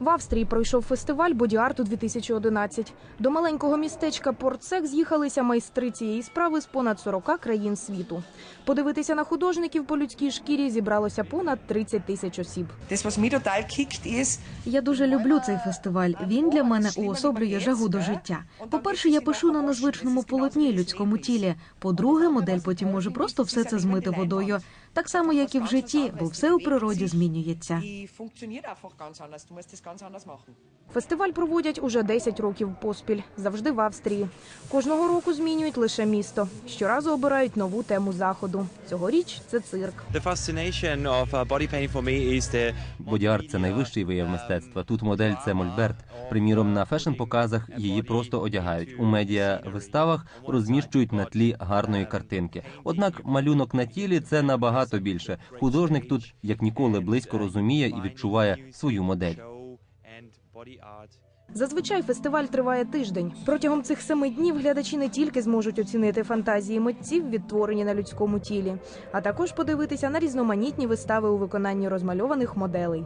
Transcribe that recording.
В Австрії пройшов фестиваль бодіарту 2011. До маленького містечка Портсек з'їхалися майстри цієї справи з понад 40 країн світу. Подивитися на художників по людській шкірі зібралося понад 30 тисяч осіб. Я дуже люблю цей фестиваль. Він для мене уособлює жагу до життя. По-перше, я пишу на незвичному полотні людському тілі. По-друге, модель потім може просто все це змити водою, так само як і в житті, бо все у природі змінюється. Ganz anders. Machen. Фестиваль проводять уже 10 років поспіль, завжди в Австрії. Кожного року змінюють лише місто. Щоразу обирають нову тему заходу. Цьогоріч це цирк. Uh, Бодіарт це найвищий вияв мистецтва. Тут модель це мольберт. Приміром, на фешн-показах її просто одягають. У медіа виставах розміщують на тлі гарної картинки. Однак малюнок на тілі це набагато більше. Художник тут як ніколи близько розуміє і відчуває свою модель. Зазвичай фестиваль триває тиждень. Протягом цих семи днів глядачі не тільки зможуть оцінити фантазії митців, відтворені на людському тілі, а також подивитися на різноманітні вистави у виконанні розмальованих моделей.